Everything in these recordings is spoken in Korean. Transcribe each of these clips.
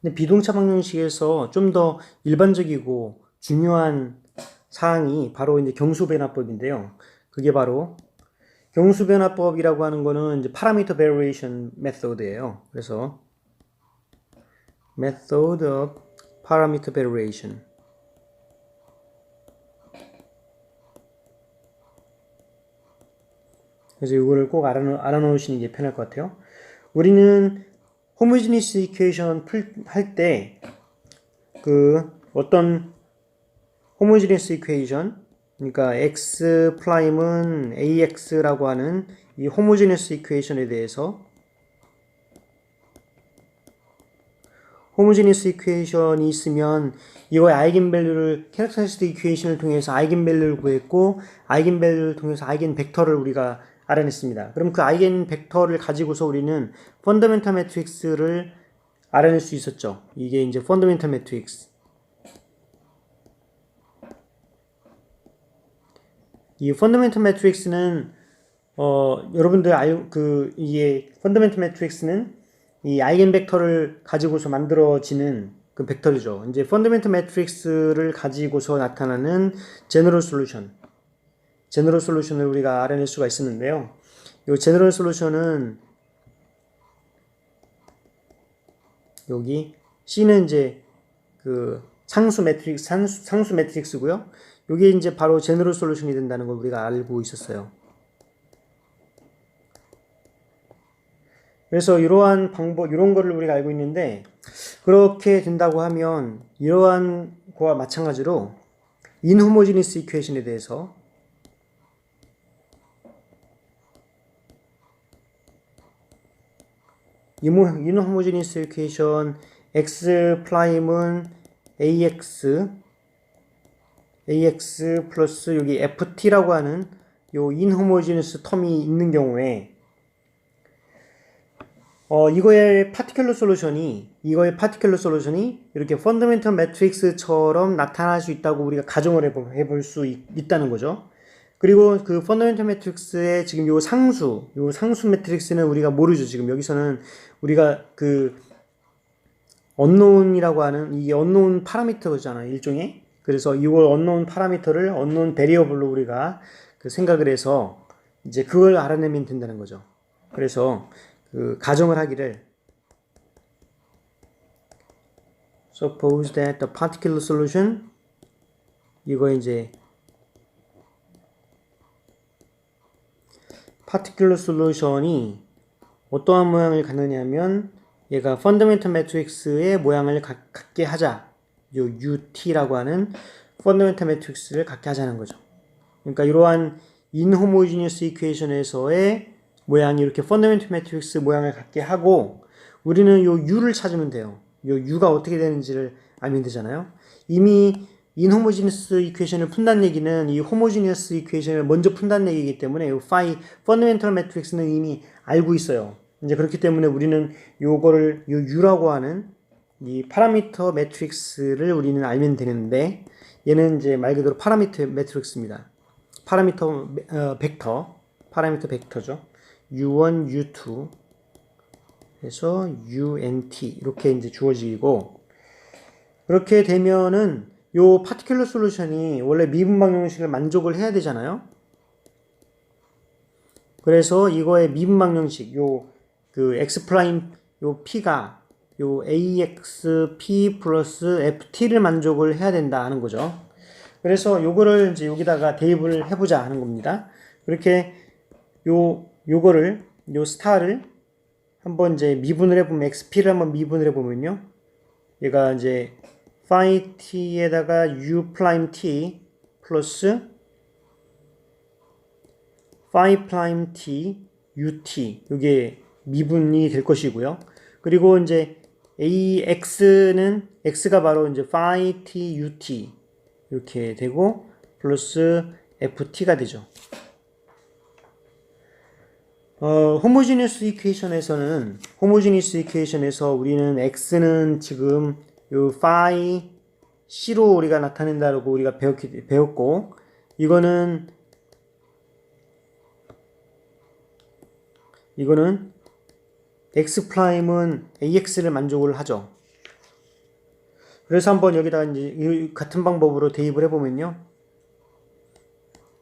근데 비동차 방정식에서 좀 더 일반적이고 중요한 사항이 바로 이제 경수변화법인데요. 그게 바로 경수변화법이라고 하는 거는 이제 파라미터 베리에이션 메소드예요. 그래서 method of parameter variation 그래서 이거를 꼭 알아, 알아놓으시는 게 편할 것 같아요. 우리는 호모지니스 이퀘이션 할 때 그 어떤 호모지니스 이퀘이션 그러니까 x 프라임은 ax라고 하는 이 호모지니스 이퀘이션에 대해서 호모지니스 이퀘이션이 있으면 이거의 아이겐밸류를 캐릭터리스틱 이퀘이션을 통해서 아이겐밸류를 구했고 아이겐밸류를 통해서 아이겐 벡터를 우리가 알아냈습니다. 그럼 그 아이겐 벡터를 가지고서 우리는 펀더멘탈 매트릭스를 알아낼 수 있었죠. 이게 이제 펀더멘탈 매트릭스. 이 펀더멘탈 매트릭스는 어 여러분들 알 그 이게 펀더멘탈 매트릭스는 이 아이겐 벡터를 가지고서 만들어지는 그 벡터이죠. 이제 펀더멘탈 매트릭스를 가지고서 나타나는 제너럴 솔루션. 제너럴 솔루션을 우리가 알아낼 수가 있었는데요. 이 제너럴 솔루션은 여기 C는 이제 그 상수 매트릭스 상수, 상수 매트릭스고요. 이게 이제 바로 제너럴 솔루션이 된다는 걸 우리가 알고 있었어요. 그래서 이러한 방법, 이런 거를 우리가 알고 있는데, 그렇게 된다고 하면, 이러한 거와 마찬가지로, 인호모지니스 이퀘이션에 대해서, 인호모지니스 이퀘이션, x 프라임은 ax, ax 플러스 여기 ft라고 하는 요 인호모지니스 텀이 있는 경우에, 어, 이거의 파티큘러 솔루션이, 이거의 파티큘러 솔루션이 이렇게 펀더멘털 매트릭스처럼 나타날 수 있다고 우리가 가정을 해볼, 수 있, 다는 거죠. 그리고 그 펀더멘털 매트릭스의 지금 요 상수, 요 상수 매트릭스는 우리가 모르죠. 지금 여기서는 우리가 그 언노운이라고 하는 이게 언노운 파라미터잖아요. 일종의. 그래서 이걸 언노운 파라미터를 언노운 베리어블로 우리가 그 생각을 해서 이제 그걸 알아내면 된다는 거죠. 그래서 그 가정을 하기를 suppose that the particular solution 이거 이제 particular solution이 어떠한 모양을 갖느냐면 얘가 fundamental matrix의 모양을 가, 갖게 하자 요 UT라고 하는 fundamental matrix를 갖게 하자는 거죠. 그러니까 이러한 inhomogeneous equation에서의 모양이 이렇게 펀더멘트 매트릭스 모양을 갖게 하고 우리는 요 U를 찾으면 돼요. 요 U가 어떻게 되는지를 알면 되잖아요. 이미 인호모지니스 이퀘이션을 푼다는 얘기는 이 호모지니스 이퀘이션을 먼저 푼다는 얘기이기 때문에 요 파이 펀더멘털 매트릭스는 이미 알고 있어요. 이제 그렇기 때문에 우리는 요거를 요 U라고 하는 이 파라미터 매트릭스를 우리는 알면 되는데 얘는 이제 말 그대로 파라미터 매트릭스입니다. 파라미터 어, 벡터, 파라미터 벡터죠. U1, U2 해서 UNT 이렇게 이제 주어지고 그렇게 되면은 요 파티큘러 솔루션이 원래 미분 방정식을 만족을 해야 되잖아요. 그래서 이거의 미분 방정식 요 그 x 프라임 요 p가 요 ax p 플러스 ft를 만족을 해야 된다 하는 거죠. 그래서 요거를 이제 여기다가 대입을 해보자 하는 겁니다. 그렇게 요 요거를 요 스타를 한번 이제 미분을 해보면 xp를 한번 미분을 해보면요 얘가 이제 phi t에다가 u 프라임 t 플러스 phi 프라임 t ut 이게 미분이 될 것이고요. 그리고 이제 ax는 x가 바로 이제 phi t ut 이렇게 되고 플러스 ft가 되죠. 어, 호모지니스 이퀘이션에서는 호모지니스 이퀘이션에서 우리는 x는 지금 요 파이 c로 우리가 나타낸다고 우리가 배웠기, 배웠고 이거는 이거는 x 프라임은 ax를 만족을 하죠. 그래서 한번 여기다 이제 이 같은 방법으로 대입을 해보면요.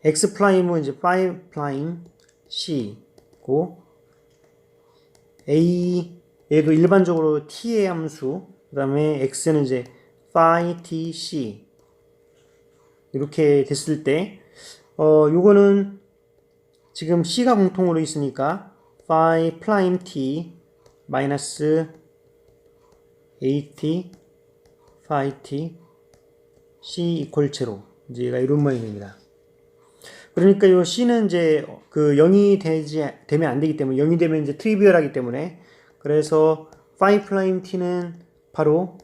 x 프라임은 이제 5 프라임 c고 a 얘도 일반적으로 t의 함수 그 다음에 x는 이제 phi t c 이렇게 됐을 때 어, 요거는 지금 C가 공통으로 있으니까 phi prime t 마이너스 at phi t c 이퀄 제로 이제 얘가 이런 모양이 됩니다. 그러니까 요 C는 이제 그 0이 되지 되면 안 되기 때문에 0이 되면 이제 트리비얼하기 때문에 그래서 phi prime t는 바로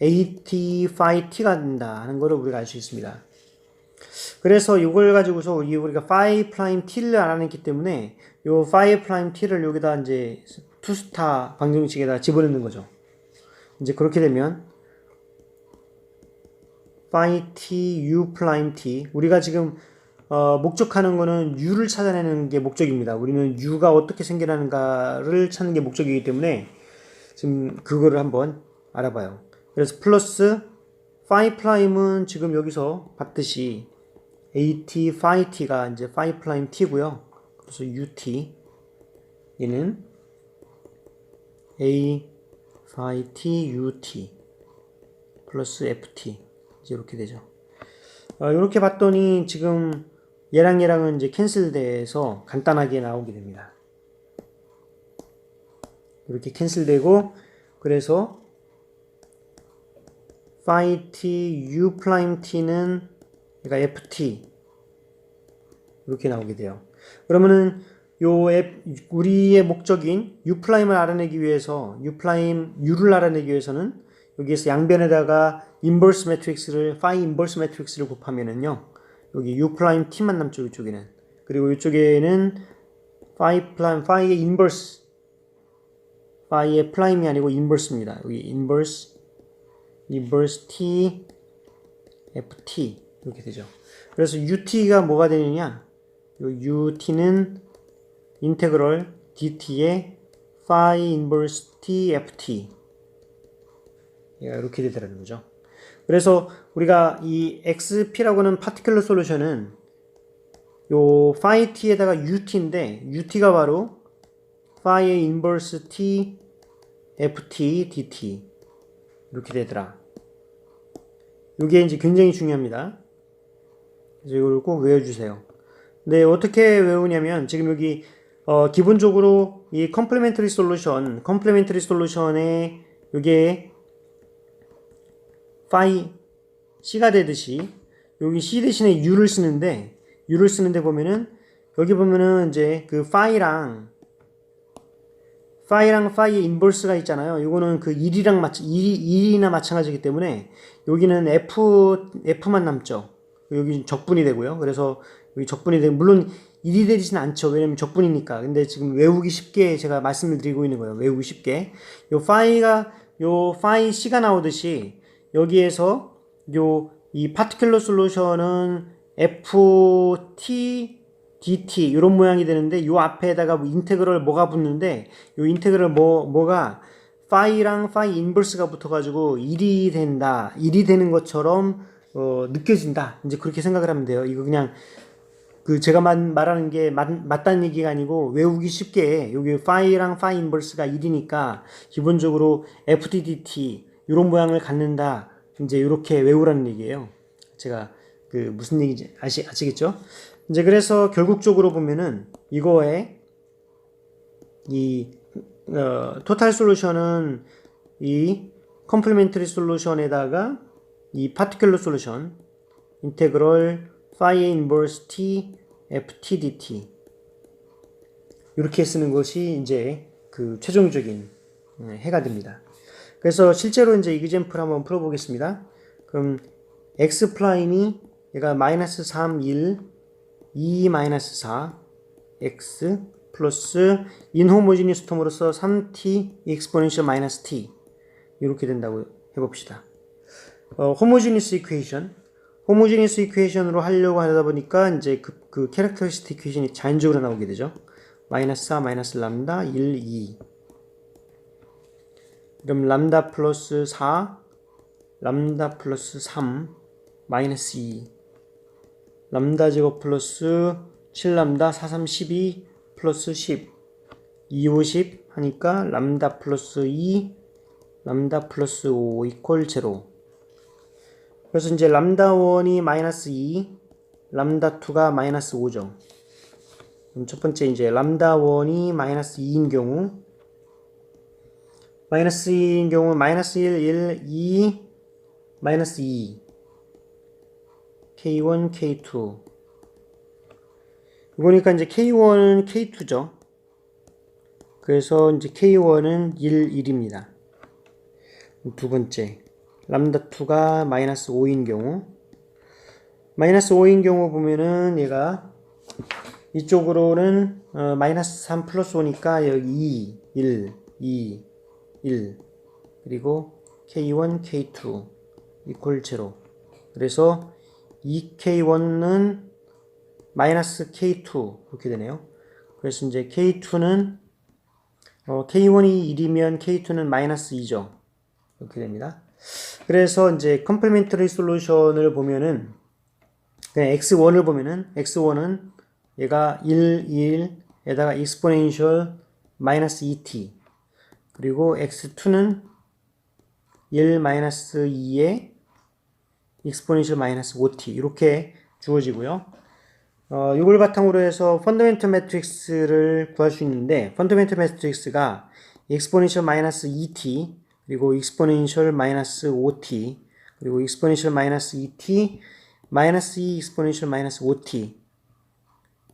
at phi t가 된다 하는 것을 우리가 알 수 있습니다. 그래서 이걸 가지고서 이 우리가 phi prime t를 알아냈기 때문에 요 phi prime t를 여기다 이제 투스타 방정식에다 집어넣는 거죠. 이제 그렇게 되면 phi t u prime t 우리가 지금 어, 목적하는 거는 u를 찾아내는 게 목적입니다. 우리는 u가 어떻게 생겨나는가를 찾는 게 목적이기 때문에 지금 그거를 한번 알아봐요. 그래서 플러스 phi 프라임은 지금 여기서 봤듯이 at phi t가 이제 phi 프라임 t고요. 그래서 ut 얘는 a phi t ut 플러스 ft 이제 이렇게 되죠. 어, 이렇게 봤더니 지금 얘랑 얘랑은 이제 캔슬돼서 간단하게 나오게 됩니다. 이렇게 캔슬되고 그래서 phi t u 프라임 t는 얘가 ft 이렇게 나오게 돼요. 그러면은 요 앱, 우리의 목적인 u 프라임을 알아내기 위해서 u 프라임 u를 알아내기 위해서는 여기에서 양변에다가 인버스 매트릭스를 phi 인버스 매트릭스를 곱하면은요. 여기 u 프라임 t만 남죠 이쪽에는. 그리고 이쪽에는 phi 프라임 phi의 인버스 phi의 프라임이 아니고 인버스입니다. 여기 인버스 인버스 t ft 이렇게 되죠. 그래서 ut가 뭐가 되느냐? 요 ut는 인테그럴 dt의 phi 인버스 t ft 이렇게 되더라는 거죠. 그래서 우리가 이 xp라고 하는 파티클러 솔루션은 요 phi t에다가 ut인데 ut가 바로 phi의 인버스 t ft dt 이렇게 되더라. 이게 이제 굉장히 중요합니다. 그래서 이걸 꼭 외워주세요. 네, 어떻게 외우냐면 지금 여기 어, 기본적으로 이 컴플레멘터리 솔루션, 컴플레멘터리 솔루션에 이게 phi c가 되듯이 여기 c 대신에 u를 쓰는데 u를 쓰는데 보면은 여기 보면은 이제 그 phi랑 phi랑 phi의 인버스가 있잖아요. 이거는 그 1이랑 마찬 1, 1이나 마찬가지이기 때문에 여기는 f f만 남죠. 여기 적분이 되고요. 그래서 여기 적분이 되고 물론 1이 되지는 않죠. 왜냐면 적분이니까. 근데 지금 외우기 쉽게 제가 말씀을 드리고 있는 거예요. 외우기 쉽게. 요 phi가 요 phi c가 나오듯이 여기에서 요 이 파티큘러 솔루션은 ft dt 이런 모양이 되는데 요 앞에다가 뭐 인테그럴 뭐가 붙는데 요 인테그럴 뭐 뭐가 파이랑 파이 인버스가 붙어가지고 1이 된다. 1이 되는 것처럼 어, 느껴진다. 이제 그렇게 생각을 하면 돼요. 이거 그냥 그 제가 만, 말하는 게 맞, 맞다는 얘기가 아니고 외우기 쉽게 여기 파이랑 파이 인버스가 1이니까 기본적으로 FTDT 이런 모양을 갖는다. 이제 이렇게 외우라는 얘기예요. 제가 그 무슨 얘기인지 아시, 아시겠죠? 이제 그래서 결국적으로 보면은 이거에 이 어, 토탈 솔루션은 이 컴플리멘터리 솔루션에다가 이 파티큘러 솔루션 인테그럴 phi 인버스 t ft dt 이렇게 쓰는 것이 이제 그 최종적인 음, 해가 됩니다. 그래서 실제로 이제 이그젠플 한번 풀어보겠습니다. 그럼 x 프라임이 얘가 마이너스 3, 1, 2 마이너스 4 x 플러스 인호모지니스 텀으로서 3t 익스포넨셜 마이너스 t 이렇게 된다고 해봅시다. 어, 호모지니스 이퀘이션 호모지니스 이퀘이션으로 하려고 하다 보니까 이제 그, 그 캐릭터리스틱 이퀘이션이 자연적으로 나오게 되죠. 마이너스 4 마이너스 람다 1 2 그럼 람다 플러스 4 람다 플러스 3 마이너스 2 람다 제곱 플러스 7람다 4 3 12 플러스 10 2 50 하니까 람다 플러스 2 람다 플러스 5 이퀄 제로. 그래서 이제 람다 1이 마이너스 2 람다 2가 마이너스 5죠. 그럼 첫 번째 이제 람다 1이 마이너스 2인 경우 마이너스 2인 경우 마이너스 1, 1, 2 마이너스 2 K1, K2 이거니까 이제 K1은 K2죠. 그래서 이제 K1은 1, 1입니다. 두 번째 람다 2가 마이너스 5인 경우. 마이너스 5인 경우 보면은 얘가 이쪽으로는 어, 마이너스 3 플러스 5니까 여기 2, 1, 2, 1 그리고 K1, K2 이퀄 제로. 그래서 2K1은 마이너스 K2 이렇게 되네요. 그래서 이제 K2는 어, K1이 1이면 K2는 마이너스 2죠. 이렇게 됩니다. 그래서 이제 컴플리멘터리 솔루션을 보면은 그냥 x1을 보면은 x1은 얘가 1, 1에다가 exponential 마이너스 2t 그리고 x2는 1 마이너스 2에 exponential 마이너스 5t 이렇게 주어지고요. 어, 이걸 바탕으로 해서 펀더멘털 매트릭스를 구할 수 있는데 펀더멘털 매트릭스가 exponential 마이너스 2t 그리고 exponential 마이너스 5t 그리고 exponential 마이너스 2t 마이너스 2 exponential 마이너스 5t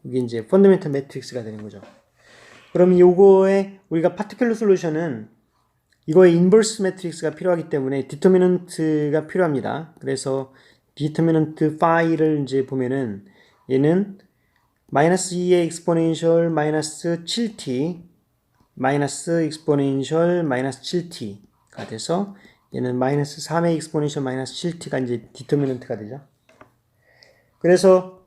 이게 이제 펀더멘털 매트릭스가 되는 거죠. 그럼 요거에 우리가 파티큘러 솔루션은 이거의 인버스 매트릭스가 필요하기 때문에 디터미넌트가 필요합니다. 그래서 디터미넌트 파이를 이제 보면은 얘는 마이너스 2의 exponential 마이너스 7t 마이너스 exponential 마이너스 7t가 돼서 얘는 마이너스 3의 exponential 마이너스 7t가 이제 디터미넌트가 되죠. 그래서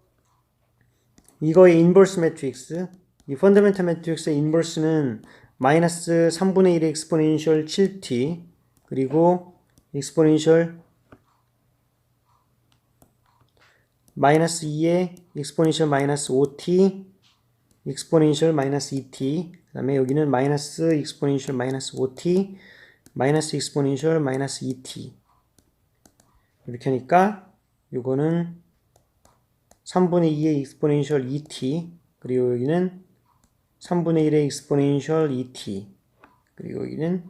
이거의 인버스 매트릭스 이 펀더멘탈 매트릭스의 인버스는 마이너스 3분의 1의 exponential 7t 그리고 exponential 마이너스 2의 exponential 마이너스 5t exponential 마이너스 2t 그 다음에 여기는 마이너스 exponential 마이너스 5t 마이너스 exponential 마이너스 2t 이렇게 하니까 이거는 3분의 2의 exponential 2t 그리고 여기는 3분의 1의 exponential 2t 그리고 여기는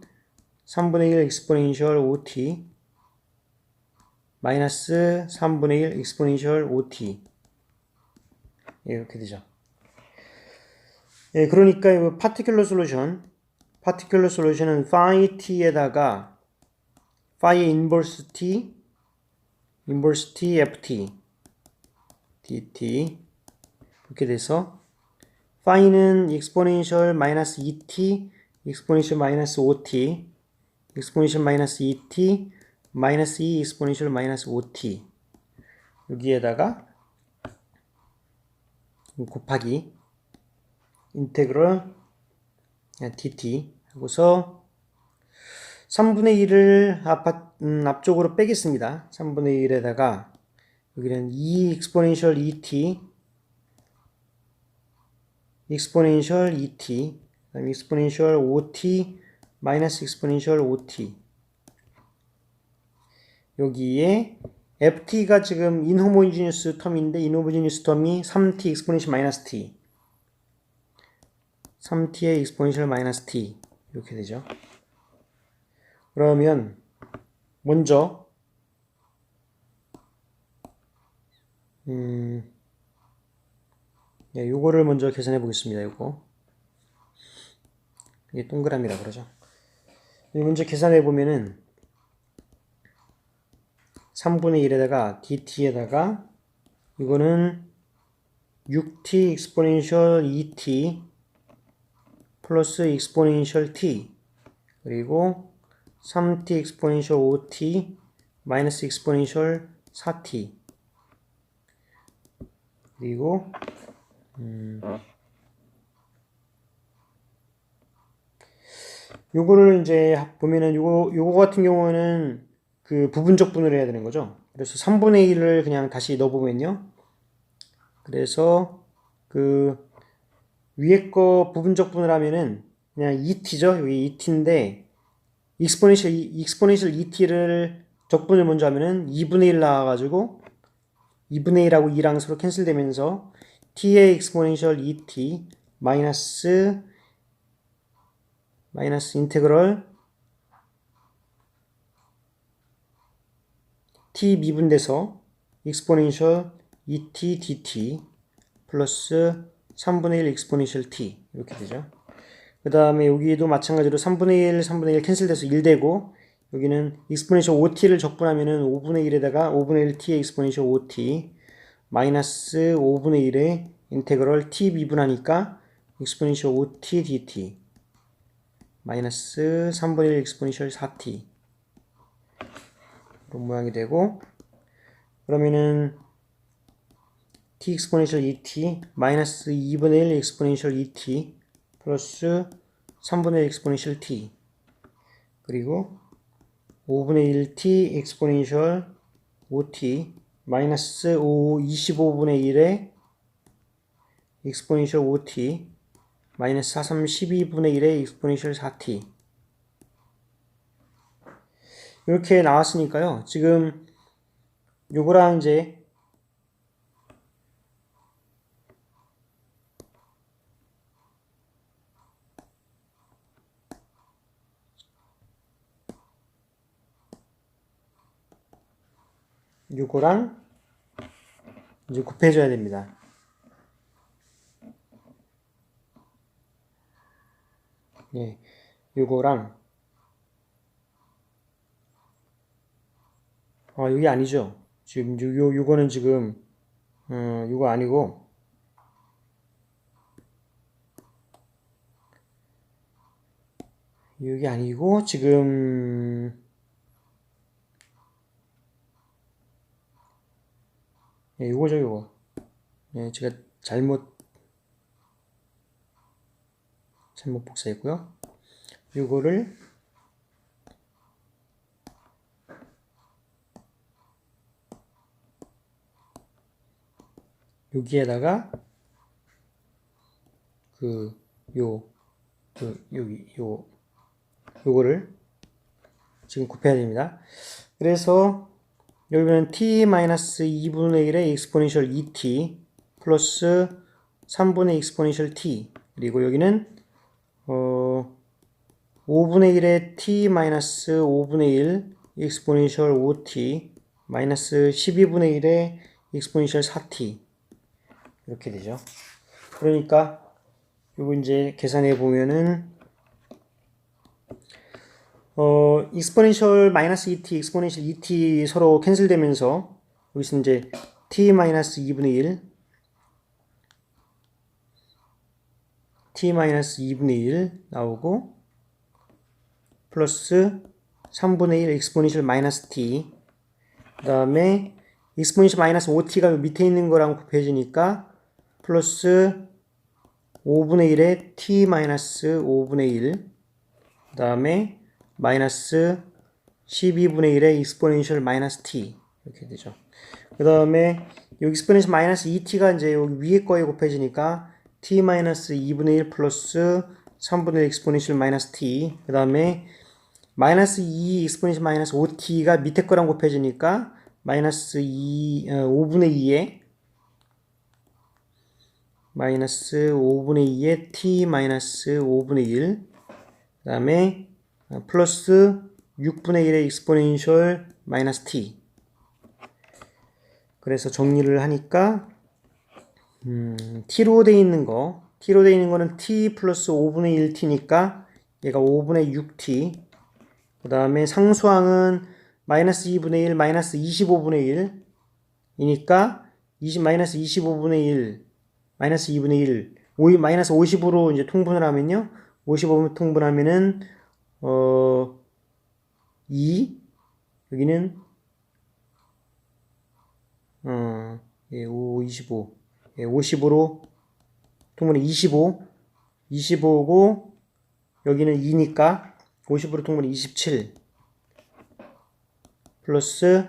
3분의 1 exponential 5t 마이너스 3분의 1 exponential 5t 이렇게 되죠. 예, 그러니까 이 particular solution, particular solution은 phi t에다가 phi의 inverse t, inverse t, ft, dt 이렇게 돼서 phi는 exponential 마이너스 2t, exponential 마이너스 5t, exponential 마이너스 2t, 마이너스 2 exponential 마이너스 5t 여기에다가 곱하기 인테그럴 dt 하고서 3분의 1을 앞, 음, 앞쪽으로 빼겠습니다. 3분의 1에다가 여기는 2 exponential 2t exponential 2t 그다음에 exponential 5t 마이너스 exponential 5t 여기에 ft가 지금 인호모지니스 텀인데 인호모지니스 텀이 3t exponential 마이너스 t 3t의 exponential 마이너스 t 이렇게 되죠. 그러면 먼저 음 예, 요거를 먼저 계산해 보겠습니다. 요거. 이게 동그라미라 그러죠. 먼저 계산해 보면은 3분의 1에다가 dt에다가 이거는 6t exponential 2t 플러스 exponential t 그리고 3t exponential 5t 마이너스 exponential 4t 그리고 음. 요거를 이제 보면은 요거 요거 같은 경우는 그 부분적 분을 해야 되는 거죠. 그래서 3분의 1을 그냥 다시 넣어보면요. 그래서 그 위에 거 부분적 분을 하면은 그냥 2t죠. 여기 2t인데 익스포네셜 익스포네셜 2t를 적분을 먼저 하면은 2분의 1 나와가지고 2분의 1하고 2랑 서로 캔슬되면서 t의 익스포네셜 2t 마이너스 마이너스 인테그럴 t 미분돼서 익스포넨셜 2t dt 플러스 3분의 1 익스포넨셜 t 이렇게 되죠. 그 다음에 여기도 마찬가지로 3분의 1, 3분의 1 캔슬돼서 1 되고 여기는 익스포넨셜 5t를 적분하면 은 5분의 1에다가 5분의 1t의 익스포넨셜 5t 마이너스 5분의 1의 인테그럴 t 미분하니까 익스포넨셜 5t dt. 마이너스 3분의 1 익스포넨셜 4t 이런 모양이 되고 그러면은 t 익스포넨셜 2t 마이너스 2분의 1 익스포넨셜 2t 플러스 3분의 1 익스포넨셜 t. 그리고 5분의 1t 익스포넨셜 5t 마이너스 5 25분의 1의 익스포넨셜 5t 마이너스 4 3 12분의 1의 익스포넨셜 4t 이렇게 나왔으니까요. 지금 요거랑 이제 요거랑 이제 곱해줘야 됩니다. 예, 요거랑 아 여기 아니죠. 지금 요, 요 요거는 지금 어 요거 아니고 여기 아니고 지금 예, 요거죠 요거 예, 제가 잘못 잘못 복사했고요 요거를 여기에다가 그 요 그 여기 요 요거를 지금 곱해야 됩니다. 그래서 여기는 t-2분의 1의 익스포넨셜 2t 플러스 3분의 익스포넨셜 t 그리고 여기는 어 5분의 1의 t-5분의 1 익스포넨셜 5t 마이너스 12분의 1의 익스포넨셜 4t 이렇게 되죠. 그러니까 요거 이제 계산해 보면은 어 익스포넨셜 마이너스 2t, 익스포넨셜 2t 서로 캔슬되면서 여기서 이제 t 마이너스 2분의 1 t 마이너스 2분의 1 나오고 플러스 3분의 1 익스포넨셜 마이너스 t. 그 다음에 익스포넨셜 마이너스 5t가 밑에 있는 거랑 곱해지니까 플러스 5분의 1에 t 마이너스 5분의 1, 그 다음에 마이너스 12분의 1에 익스포넨셜 마이너스 t 이렇게 되죠. 그 다음에 여기 익스포넨셜 마이너스 2t가 이제 여기 위에 거에 곱해지니까 t 마이너스 2분의 1 플러스 3분의 1 익스포넨셜 마이너스 t 그 다음에 마이너스 2 익스포넨셜 마이너스 5t가 밑에 거랑 곱해지니까 마이너스 2 어, 5분의 2에 마이너스 5분의 2에 t 마이너스 5분의 1. 그 다음에 플러스 6분의 1의 익스포넨셜 마이너스 t. 그래서 정리를 하니까 음, t로 돼 있는 거 t로 돼 있는 거는 t 플러스 5분의 1t니까 얘가 5분의 6t. 그 다음에 상수항은 마이너스 2분의 1 마이너스 25분의 1이니까 20 마이너스 25분의 1 마이너스 2분의 1, 5, 마이너스 50으로 이제 통분을 하면요. 55 통분하면은, 어, 2, 여기는, 어, 예, 5, 25. 예, 50으로 통분이 25, 25고, 여기는 2니까, 50으로 통분이 27. 플러스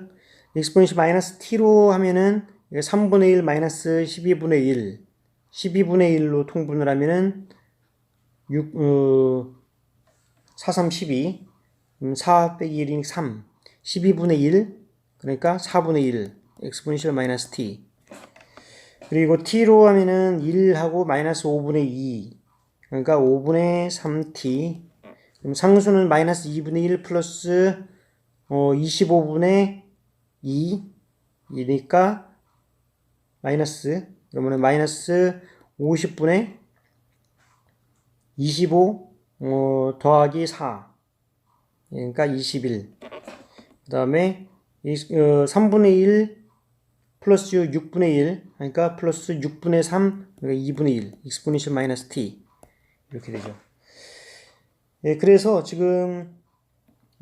익스포넨셜 마이너스 t로 하면은 3분의 1 마이너스 12분의 1 12분의 1로 통분을 하면은 6, 어, 4, 3, 12 음, 4 빼기 1이니 3 12분의 1 그러니까 4분의 1 익스포넨셜 마이너스 t. 그리고 t로 하면은 1하고 마이너스 5분의 2 그러니까 5분의 3t 그럼 상수는 마이너스 2분의 1 플러스 어, 25분의 2 이니까 마이너스 그러면은 마이너스 50분의 25 어, 더하기 4 그러니까 21 그 다음에 어, 3분의 1 플러스 6분의 1 그러니까 플러스 6분의 3 그러니까 2분의 1 익스포니셜 마이너스 t. 이렇게 되죠. 예, 그래서 지금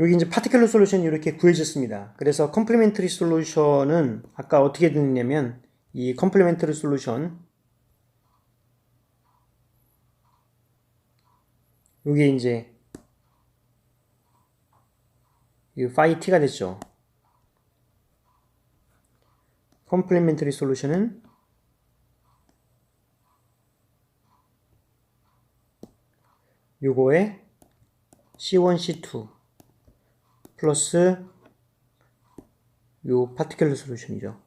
여기 이제 파티클러 솔루션이 이렇게 구해졌습니다. 그래서 컴플리멘터리 솔루션은 아까 어떻게 됐냐면 이 컴플리멘터리 솔루션 여기 이제 이 파이 t가 됐죠. 컴플리멘터리 솔루션은 요거에 C1, C2 플러스 요 파티클러 솔루션이죠.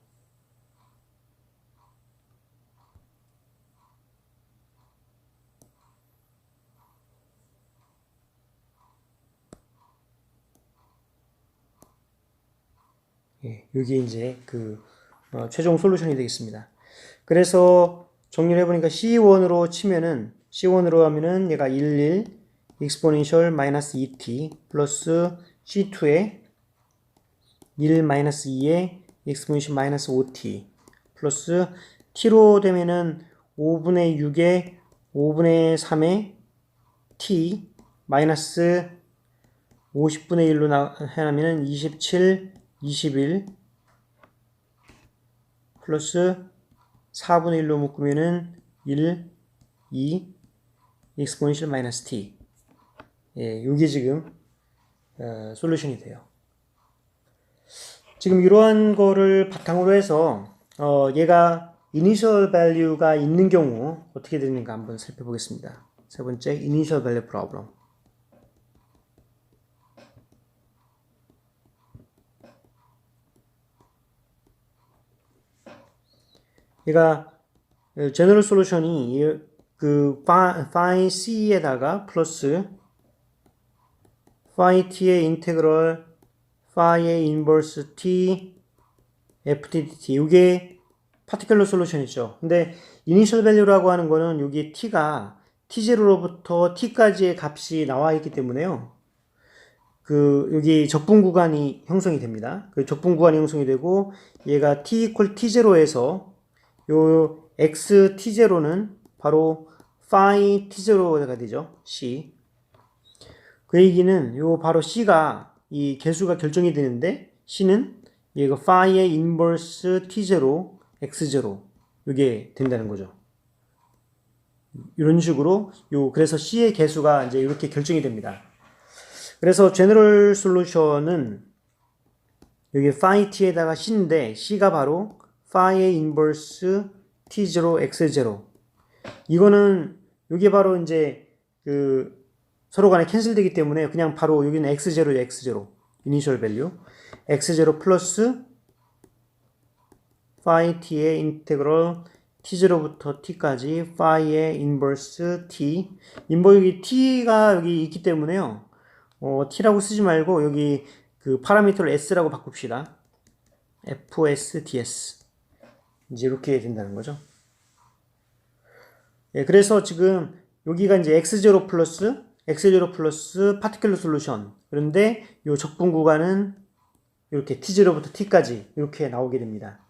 예, 여기 이제 그 어, 최종 솔루션이 되겠습니다. 그래서 정리를 해보니까 C1으로 치면은 C1으로 하면은 얘가 11 exponential 마이너스 2t 플러스 C2에 1 마이너스 2에 exponential 마이너스 5t 플러스 t로 되면은 5분의 6에 5분의 3에 t 마이너스 50분의 1로 나, 해나면은 27, 21 플러스 4분의 1로 묶으면은 1, 2, exponential 마이너스 t. 예, 요게 지금 어, 솔루션이 돼요. 지금 이러한 거를 바탕으로 해서 어, 얘가 initial value가 있는 경우 어떻게 되는가 한번 살펴보겠습니다. 세 번째 initial 얘가 제너럴 솔루션이 그 phi c에다가 플러스 phi t의 인테그럴 phi의 인버스 t fdt 이게 파티클러 솔루션이죠. 근데 이니셜 밸류라고 하는 거는 여기 t가 t0로부터 t까지의 값이 나와 있기 때문에요. 그 여기 적분 구간이 형성이 됩니다. 그 적분 구간이 형성이 되고 얘가 t equal t0에서 요 x t0는 바로 phi t0가 되죠. c. 그 얘기는 요 바로 c가 이 개수가 결정이 되는데 c는 얘가 phi의 인버스 t0 x0 이게 된다는 거죠. 이런 식으로 요 그래서 c의 개수가 이제 이렇게 결정이 됩니다. 그래서 제너럴 솔루션은 여기 phi t에다가 c인데 c가 바로 phi의 인버스 t0 x0 이거는 이게 바로 이제 그 서로 간에 캔슬되기 때문에 그냥 바로 여기는 x0 x0 이니셜 밸류 x0 플러스 phi t의 인테그럴 t0부터 t까지 phi의 인버스 t. 인버 여기 t가 여기 있기 때문에요. 어, t라고 쓰지 말고 여기 그 파라미터를 s라고 바꿉시다. fs ds 이제 이렇게 된다는 거죠. 예, 그래서 지금 여기가 이제 x0 플러스 x0 플러스 파티클러 솔루션. 그런데 이 적분 구간은 이렇게 t0부터 t까지 이렇게 나오게 됩니다.